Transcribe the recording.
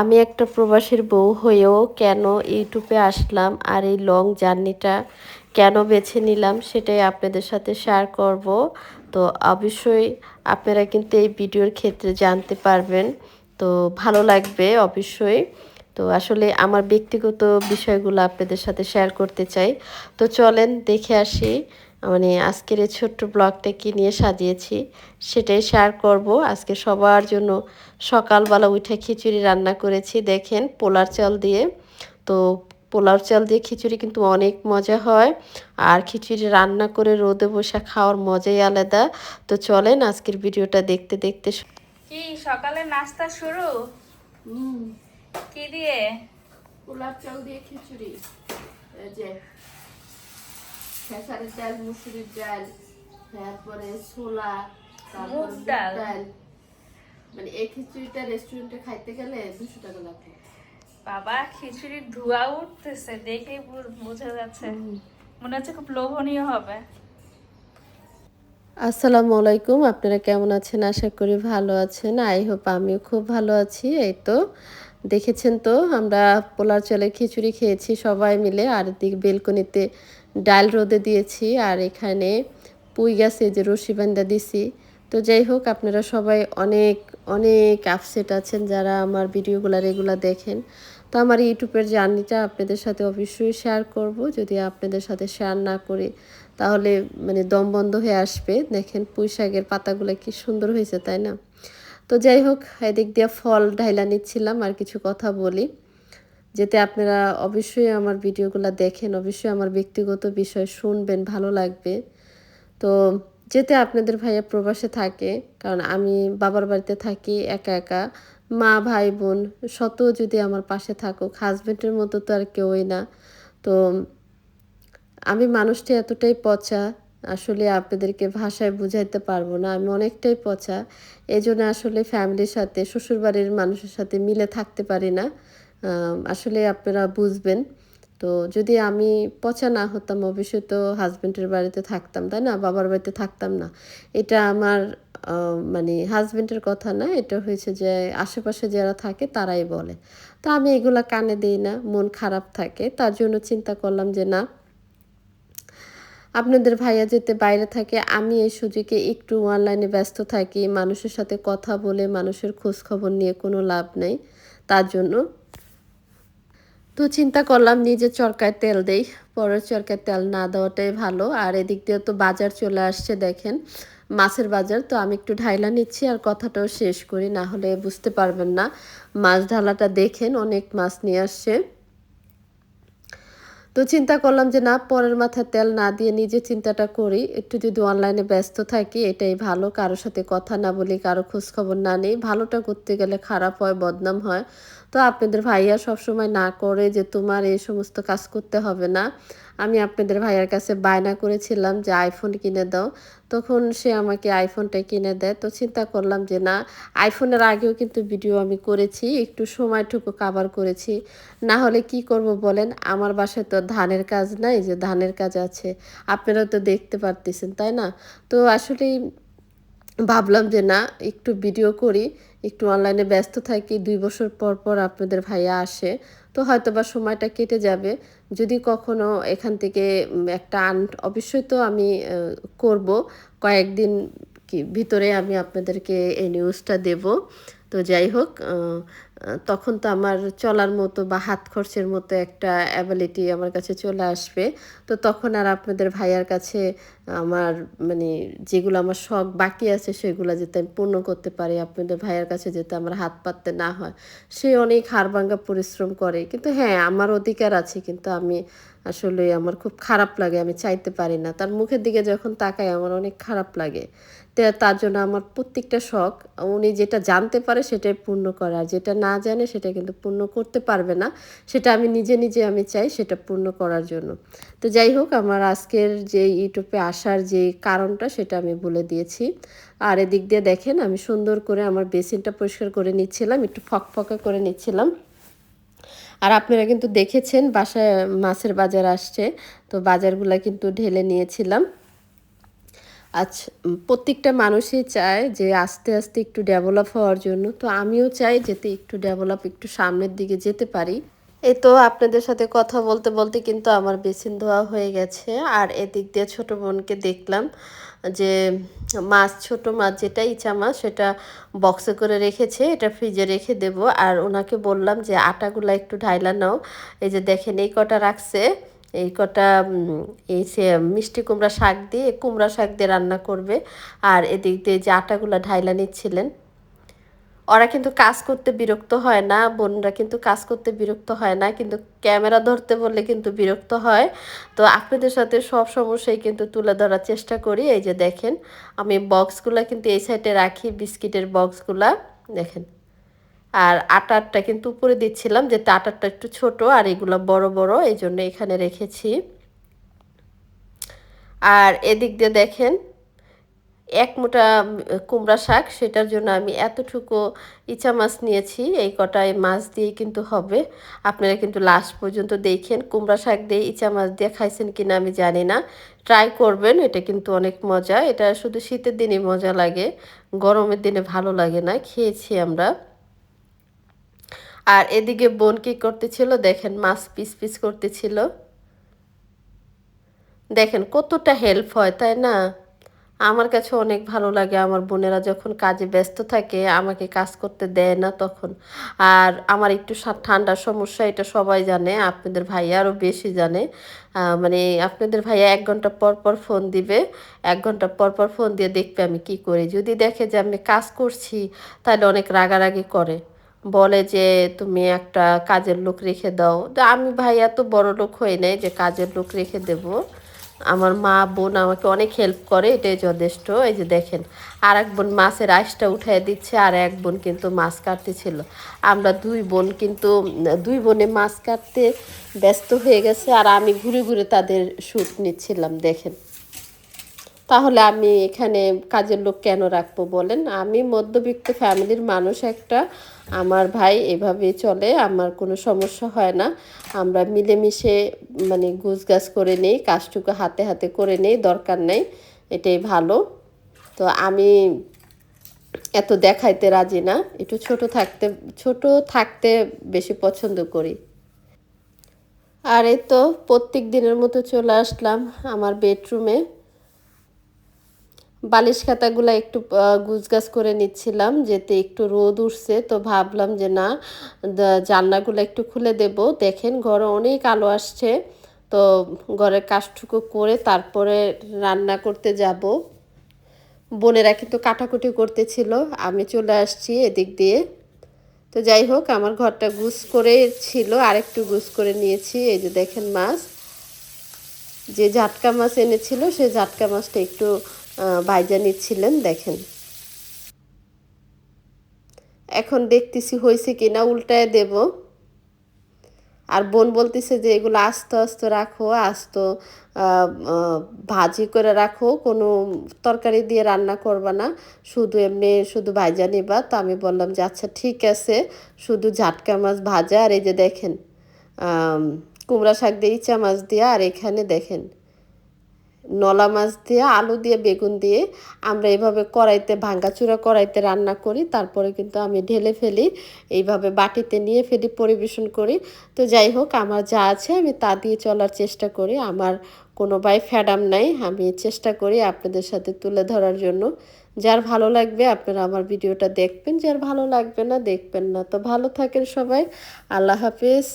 আমি একটা প্রবাসীর বউ হয়েও কেন ইউটিউবে আসলাম আর এই লং জার্নিটা কেন বেছে নিলাম সেটাই আপনাদের সাথে শেয়ার করব। তো অবশ্যই আপনারা কিন্তু এই ভিডিওর ক্ষেত্রে জানতে পারবেন। তো ভালো লাগবে অবশ্যই। তো আসলে আমার ব্যক্তিগত বিষয়গুলো আপনাদের সাথে শেয়ার করতে চাই। তো চলেন দেখে আসি। মানে আজকের এই ছোট্ট ব্লগটা কি নিয়ে সাজিয়েছি সেটাই শেয়ার করব। আজকে সবার জন্য সকালবেলা উঠে খিচুড়ি রান্না করেছি দেখেন পোলার চাল দিয়ে। তো পোলার চাল দিয়ে খিচুড়ি কিন্তু অনেক মজা হয়। আর খিচুড়ি রান্না করে রোদে বসে খাওয়ার মজাই আলাদা। তো চলেন আজকের ভিডিওটা দেখতে দেখতে কি সকালে নাস্তা শুরু? কি দিয়ে? পোলার চাল দিয়ে খিচুড়ি। যে খেসারের ডাল মুসুরির ডাল তারপরে ছোলা মুগ ডাল। মানে এই খিচুড়িটা রেস্টুরেন্টে খাইতে গেলে দুশো টাকা লাগবে বাবা খিচুড়ির ধোয়া উঠতেছে দেখেই বোঝা যাচ্ছে। মনে হচ্ছে খুব লোভনীয় হবে। আসসালামু আলাইকুম আপনারা কেমন আছেন? আশা করি ভালো আছেন। আই হোপ আমিও খুব ভালো আছি। এই তো দেখেছেন তো আমরা পোলার চলে খিচুড়ি খেয়েছি সবাই মিলে। আর দিক বেলকনিতে ডাল রোদে দিয়েছি আর এখানে পুই গাছে যে রশি বান্ধা দিছি। তো যাই হোক, আপনারা সবাই অনেক অনেক আপসেট আছেন যারা আমার ভিডিওগুলো রেগুলার দেখেন। তো আমার ইউটিউবের জার্নিটা আপনাদের সাথে অবশ্যই শেয়ার করব। যদি আপনাদের সাথে শেয়ার না করি, তাহলে মানে দম বন্ধ হয়ে আসবে। দেখেন পুঁই শাকের পাতাগুলো কি সুন্দর হয়েছে, তাই না? তো যাই হোক, এদিক দিয়ে ফল ঢাইলা নিচ্ছিলাম, আর কিছু কথা বলি। যেতে আপনারা অবশ্যই আমার ভিডিওগুলো দেখেন, অবশ্যই আমার ব্যক্তিগত বিষয় শুনবেন, ভালো লাগবে। তো যেতে আপনাদের ভাইয়া প্রবাসে থাকে, কারণ আমি বাবার বাড়িতে থাকি একা একা। মা, ভাই, বোন শত যদি আমার পাশে থাকুক হাজব্যান্ডের মতো তো আর কেউই না। তো আমি মানুষটি এতটাই পচা, আসলে আপনাদেরকে ভাষায় বুঝাইতে পারব না, আমি অনেকটাই পচা। এই জন্য আসলে ফ্যামিলির সাথে, শ্বশুরবাড়ির মানুষের সাথে মিলে থাকতে পারি না। আসলে আপনারা বুঝবেন। তো যদি আমি পচা না হতাম, অবশ্যই তো হাজব্যান্ডের বাড়িতে থাকতাম, তাই না? বাবার বাড়িতে থাকতাম না। এটা আমার মানে হাজব্যান্ডের কথা না, এটা হয়েছে যে আশেপাশে যারা থাকে তারাই বলে। তো আমি এগুলা কানে দিই না, মন খারাপ থাকে। তার জন্য চিন্তা করলাম যে না, আপনাদের ভাইয়া যেতে বাইরে থাকে, আমি এই সুযোগে একটু অনলাইনে ব্যস্ত থাকি, মানুষের সাথে কথা বলে, মানুষের খোঁজ খবর নিয়ে কোনো লাভ নেই। তার জন্য তো চিন্তা করলাম নিজে চরকায় তেল দেই, পরের চরকায় তেল না দেওয়াটাই ভালো। আর এদিক দিয়ে তো বাজার চলে আসছে, দেখেন মাছের বাজার। তো আমি একটু ঢাইলা নিচ্ছি আর কথাটাও শেষ করি, না হলে বুঝতে পারবেন না। মাছ ঢালাটা দেখেন, অনেক মাছ নিয়ে আসছে। তো চিন্তা করলাম যে না, পরের মাথায় তেল না দিয়ে নিজে চিন্তাটা করি। একটু যদি অনলাইনে ব্যস্ত থাকি, এটাই ভালো। কারোর সাথে কথা না বলি, কারও খোঁজখবর না নেই। ভালোটা করতে গেলে খারাপ হয়, বদনাম হয়। তো আপনাদের ভাইয়া সবসময় না করে যে তোমার এই সমস্ত কাজ করতে হবে না। আমি আপনাদের ভাইয়ার কাছে বায়না করেছিলাম যে আইফোন কিনে দাও। তখন সে আমাকে আইফোনটা কিনে দেয়। তো চিন্তা করলাম যে না আইফোনের আগেও কিন্তু ভিডিও আমি করেছি, একটু সময়টুকু কাভার করেছি। না হলে কি করব বলেন? আমার বাসায় তো ধানের কাজ নাই, যে ধানের কাজ আছে। আপনারা তো দেখতে পারতেছেন, তাই না? তো আসলেই ভাবলাম যে না, একটু ভিডিও করি, একটু অনলাইনে ব্যস্ত থাকি, দুই বছর পর পর আপনাদের ভাইয়া আসে, তো হয়তো বা সময়টা কেটে যাবে। যদি কখনো এখান থেকে একটা আন অবশ্যই তো আমি করব। কয়েকদিন কি, ভিতরে আমি আপনাদেরকে এই নিউজটা দেব। তো যাই হোক তখন তো আমার চলার মতো বা হাত খরচের মতো একটা অ্যাবিলিটি আমার কাছে চলে আসবে। তো তখন আর আপনাদের ভাইয়ার কাছে আমার মানে যেগুলো আমার শখ বাকি আছে সেগুলো যাতে আমি পূর্ণ করতে পারি, আপনাদের ভাইয়ার কাছে যাতে আমার হাত পাততে না হয়। সে অনেক হাড়ভাঙ্গা পরিশ্রম করে। কিন্তু হ্যাঁ আমার অধিকার আছে, কিন্তু আমি আসলে আমার খুব খারাপ লাগে, আমি চাইতে পারি না। তার মুখের দিকে যখন তাকাই, আমার অনেক খারাপ লাগে। তার জন্য আমার প্রত্যেকটা শখ, উনি যেটা জানতে পারে সেটাই পূর্ণ করে। আর যেটা না জানে সেটা কিন্তু পূর্ণ করতে পারবে না। সেটা আমি নিজে নিজে আমি চাই সেটা পূর্ণ করার জন্য। তো যাই হোক, আমার আজকের যে ইউটিউবে আসার যে কারণটা সেটা আমি বলে দিয়েছি। আর এদিক দিয়ে দেখেন, আমি সুন্দর করে আমার বেসিনটা পরিষ্কার করে নিচ্ছিলাম, একটু ফকফকা করে নিচ্ছিলাম। আর আপনারা কিন্তু দেখেছেন বাসায় মাছের বাজার আসছে, তো বাজারগুলা কিন্তু ঢেলে নিয়েছিলাম। আচ্ছা প্রত্যেকটা মানুষই চায় যে আস্তে আস্তে একটু ডেভেলপ হওয়ার জন্য, তো আমিও চাই যেতে একটু ডেভেলপ, একটু সামনের দিকে যেতে পারি। এই তো আপনাদের সাথে কথা বলতে বলতে কিন্তু আমার বেসিন ধোয়া হয়ে গেছে, আর এদিক দিয়ে ছোট বোনকে দেখলাম। যে মাছ, ছোট মাছ যেটা ইচ্ছা মাছ, সেটা বক্সে করে রেখেছে, এটা ফ্রিজে রেখে দেব। আর ওনাকে বললাম যে, আটাগুলা একটু ঢাইলা নাও। এই যে দেখেন, এই কটা রাখছে। এই কটা এই সে, মিষ্টি কুমড়া শাক দিয়ে, কুমড়া শাক দিয়ে রান্না করবে। আর এদিক দিয়ে যে আটাগুলা ঢাইলা নিচ্ছিলেন ওরা কিন্তু কাজ করতে বিরক্ত হয় না, বোনরা কিন্তু কাজ করতে বিরক্ত হয় না, কিন্তু ক্যামেরা ধরতে বললে কিন্তু বিরক্ত হয়। তো আপনাদের সাথে সব সমস্যাই কিন্তু তুলে ধরার চেষ্টা করি। এই যে দেখেন, আমি বক্সগুলো কিন্তু এই সাইডে রাখি, বিস্কিটের বক্সগুলা। দেখেন, আর আটারটা কিন্তু উপরে দিচ্ছিলাম যাতে আটারটা একটু ছোট, আর এগুলো বড় বড়, এই জন্য এখানে রেখেছি। আর এদিক দিয়ে দেখেন এক মোটা কুমড়া শাক, সেটার জন্য আমি এতটুকু ইচা মাছ নিয়েছি। এই কটায় মাছ দিয়ে কিন্তু হবে। আপনারা কিন্তু লাস্ট পর্যন্ত দেখেন, কুমড়া শাক দিয়ে ইচা মাছ দিয়ে খাইছেন কিনা আমি জানি না। ট্রাই করবেন, এটা কিন্তু অনেক মজা। এটা শুধু শীতের দিনে মজা লাগে, গরমের দিনে ভালো লাগে না, খেয়েছি আমরা। আর এদিকে বোন কি করতেছিল, দেখেন মাছ পিস পিস করতেছিল। দেখেন কতটা হেল্প হয়, তাই না? আমার কাছে অনেক ভালো লাগে। আমার বোনেরা যখন কাজে ব্যস্ত থাকে, আমাকে কাজ করতে দেয় না তখন। আর আমার একটু ঠান্ডার সমস্যা, এটা সবাই জানে, আপনাদের ভাইয়া আরও বেশি জানে। মানে আপনাদের ভাইয়া এক ঘণ্টা পর পর ফোন দিবে, এক ঘণ্টা পর পর ফোন দিয়ে দেখবে আমি কি করি। যদি দেখে যে আমি কাজ করছি, তাহলে অনেক রাগারাগি করে। বলে যে, তুমি একটা কাজের লোক রেখে দাও। আমি ভাইয়া তো বড় লোক হই নাই যে কাজের লোক রেখে দেব। আমার মা, বোন আমাকে অনেক হেল্প করে, এটাই যথেষ্ট। এই যে দেখেন আর এক বোন মাছের আইসটা উঠাই দিচ্ছে, আর এক বোন কিন্তু মাছ কাটতে ছিল আমরা দুই বোন কিন্তু, দুই বোনে মাছ কাটতে ব্যস্ত হয়ে গেছে, আর আমি ঘুরে ঘুরে তাদের শ্যুট নিচ্ছিলাম, দেখেন। তাহলে আমি এখানে কাজের লোক কেন রাখব বলেন? আমি মধ্যবিত্ত ফ্যামিলির মানুষ একটা। আমার ভাই এভাবে চলে, আমার কোনো সমস্যা হয় না। আমরা মিলেমিশে মানে গুছগাছ করে নেই, কাজটুকু হাতে হাতে করে নেই, দরকার নেই, এটাই ভালো। তো আমি এত দেখাইতে রাজি না, একটু ছোট থাকতে ছোট থাকতে বেশি পছন্দ করি। আর এই তো প্রত্যেক দিনের মতো চলে আসলাম আমার বেডরুমে। বালিশ খাতাগুলো একটু আহ, গুছগাছ করে নিচ্ছিলাম যেতে একটু রোদ উঠছে তো ভাবলাম যে না জানলাগুলো একটু খুলে দেব। দেখেন ঘরে অনেক আলো আসছে তো ঘরের কাজটুকু করে তারপরে রান্না করতে যাব। বোনেরা কিন্তু কাটাকুটি করতেছিল আমি চলে আসছি এদিক দিয়ে। তো যাই হোক আমার ঘরটা গুছ করে ছিল আরেকটু গুছ করে নিয়েছি এই যে দেখেন মাছ। যে ঝাটকা মাছ এনেছিল সেই ঝাটকা মাছটা একটু আহ, ভাইজা নিচ্ছিলেন দেখেন। এখন দেখতেছি হয়েছে কি না উল্টায় দেব। আর বোন বলতেছে যে এগুলো আস্তে আস্তে রাখো আস্ত ভাজি করে রাখো কোনো তরকারি দিয়ে রান্না করবা না। শুধু এমনি শুধু ভাজা নিবা তো আমি বললাম যে আচ্ছা ঠিক আছে। শুধু ঝাটকা মাছ ভাজা। আর এই যে দেখেন কুমড়া শাক দিয়ে ইচা মাছ দিয়ে। আর এখানে দেখেন নলা মাছ দিয়ে, আলু দিয়ে, বেগুন দিয়ে আমরা এভাবে কড়াইতে, ভাঙ্গাচুরা কড়াইতে রান্না করি। তারপরে কিন্তু আমি ঢেলে ফেলি, এইভাবে বাটিতে নিয়ে ফেলি, পরিবেশন করি। তো যাই হোক, আমার যা আছে আমি তা দিয়ে চলার চেষ্টা করি। আমার কোনো বাই ফ্যাডাম নাই, আমি চেষ্টা করি আপনাদের সাথে তুলে ধরার জন্য। যার ভালো লাগবে আপনারা আমার ভিডিওটা দেখবেন, যার ভালো লাগবে না দেখবেন না। তো ভালো থাকেন সবাই, আল্লাহ হাফিজ।